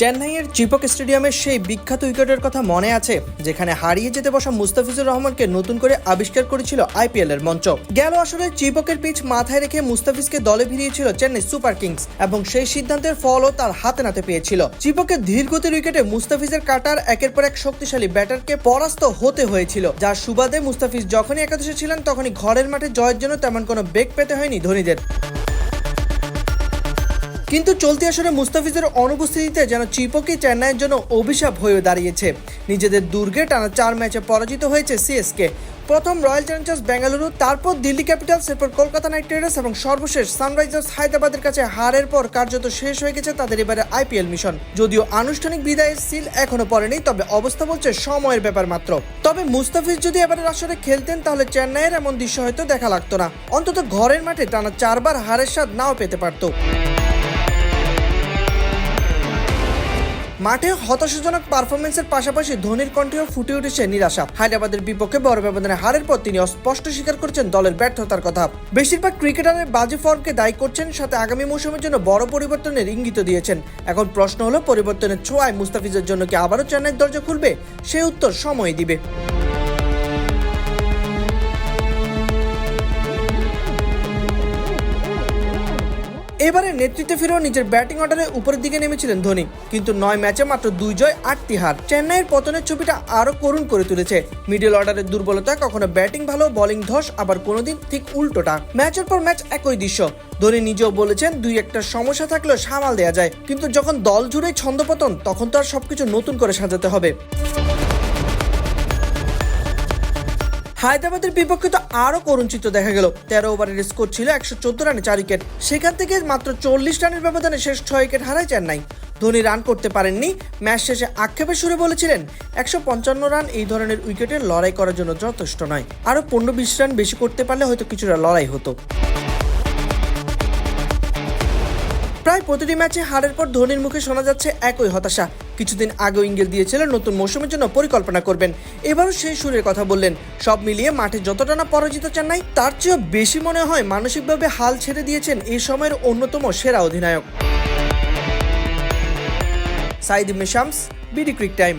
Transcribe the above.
চেন্নাইয়ের চিপক স্টেডিয়ামের সেই বিখ্যাত উইকেটের কথা মনে আছে, যেখানে হারিয়ে যেতে বসা মুস্তাফিজুর রহমানকে নতুন করে আবিষ্কার করেছিল আইপিএল এর মঞ্চ। গেল আসলে চিপকের পিচ মাথায় রেখে মুস্তাফিজকে দলে ভিড়িয়েছিল চেন্নাই সুপার কিংস এবং সেই সিদ্ধান্তের ফলও তার হাতে নাতে পেয়েছিল। চিপকের ধীরগতির উইকেটে মুস্তাফিজের কাটার একের পর এক শক্তিশালী ব্যাটারকে পরাস্ত হতে হয়েছিল, যার সুবাদে মুস্তাফিজ যখনই একাদশে ছিলেন, তখনই ঘরের মাঠে জয়ের জন্য তেমন কোনো বেগ পেতে হয়নি ধোনিদের। কিন্তু চলতি আসরে মুস্তাফিজের অনুপস্থিতিতে যেন চিপকি চেন্নাইয়ের জন্য অভিশাপ হয়ে দাঁড়িয়েছে। নিজেদের দুর্গে টানা চার ম্যাচে পরাজিত হয়েছে সিএসকে। প্রথম রয়্যাল চ্যালেঞ্জার্স বেঙ্গালুরু, তারপর দিল্লি ক্যাপিটালস, এরপর কলকাতা নাইট রাইডার্স এবং সর্বশেষ সানরাইজার্স হায়দ্রাবাদের কাছে হারের পর কার্যত শেষ হয়ে গেছে তাদের এবারে আইপিএল মিশন। যদিও আনুষ্ঠানিক বিদায়ের সিল এখনও পড়েনি, তবে অবস্থা বলছে সময়ের ব্যাপার মাত্র। তবে মুস্তাফিজ যদি এবারের আসরে খেলতেন, তাহলে চেন্নাইয়ের এমন দৃশ্য হয়তো দেখা লাগতো না। অন্তত ঘরের মাঠে টানা চারবার হারের স্বাদ নাও পেতে পারতো। মাঠে হতাশাজনক পারফরমেন্সের পাশাপাশি ধোনির কণ্ঠেও ফুটে উঠেছে নিরাশা। হায়দ্রাবাদের বিপক্ষে বড় ব্যবধানে হারের পর তিনি স্পষ্ট স্বীকার করেছেন দলের ব্যর্থতার কথা। বেশিরভাগ ক্রিকেটারের বাজে ফর্মকে দায়ী করছেন, সাথে আগামী মৌসুমের জন্য বড় পরিবর্তনের ইঙ্গিত দিয়েছেন। এখন প্রশ্ন হলো, পরিবর্তনের ছোঁয়ায় মুস্তাফিজের জন্য কি আবারও চেন্নাইয়ের দরজা খুলবে? সে উত্তর সময় দিবে। এবারে নেতৃত্বে ফিরেও নিজের ব্যাটিং অর্ডারে উপরের দিকে নেমেছিলেন ধোনি। কিন্তু নয় ম্যাচে মাত্র দুই জয়, আটটি হার। চেন্নাইয়ের পতনের ছবিটা আরও করুণ করে তুলেছে। মিডল অর্ডারের দুর্বলতা কখনো ব্যাটিং ভালো, বোলিং ধস, আবার কোনোদিন ঠিক উল্টোটা। ম্যাচের পর ম্যাচ একই দৃশ্য। ধোনি নিজেও বলেছেন, দুই একটা সমস্যা থাকলেও সামাল দেওয়া যায়। কিন্তু যখন দল জুড়ে ছন্দপতন তখন তো আর সবকিছু নতুন করে সাজাতে হবে। হায়দ্রাবাদের বিপক্ষে তো আরও করুণ চিত্র দেখা গেল। তেরো ওভারের স্কোর ছিল একশো চোদ্দ রানে চার উইকেট। সেখান থেকে মাত্র চল্লিশ রানের ব্যবধানে শেষ ছয় উইকেট হারায় চেন্নাই। ধোনি রান করতে পারেননি। ম্যাচ শেষে আক্ষেপের সুরে বলেছিলেন, একশো পঞ্চান্ন রান এই ধরনের উইকেটের লড়াই করার জন্য যথেষ্ট নয়। আরও পনেরো বিশ রান বেশি করতে পারলে হয়তো কিছুটা লড়াই হতো। প্রায় প্রতিটি ম্যাচে হারের পর ধোনির মুখে শোনা যাচ্ছে একই হতাশা। কিছুদিন আগেও ইঙ্গিল দিয়েছিলেন নতুন মৌসুমের জন্য পরিকল্পনা করবেন। এবারও সেই সুরের কথা বললেন। সব মিলিয়ে মাঠে যতটা না পরাজিত চেন্নাই, তার চেয়েও বেশি মনে হয় মানসিকভাবে হাল ছেড়ে দিয়েছেন এই সময়ের অন্যতম সেরা অধিনায়ক। Saeed Ibne Shams, BD crictime.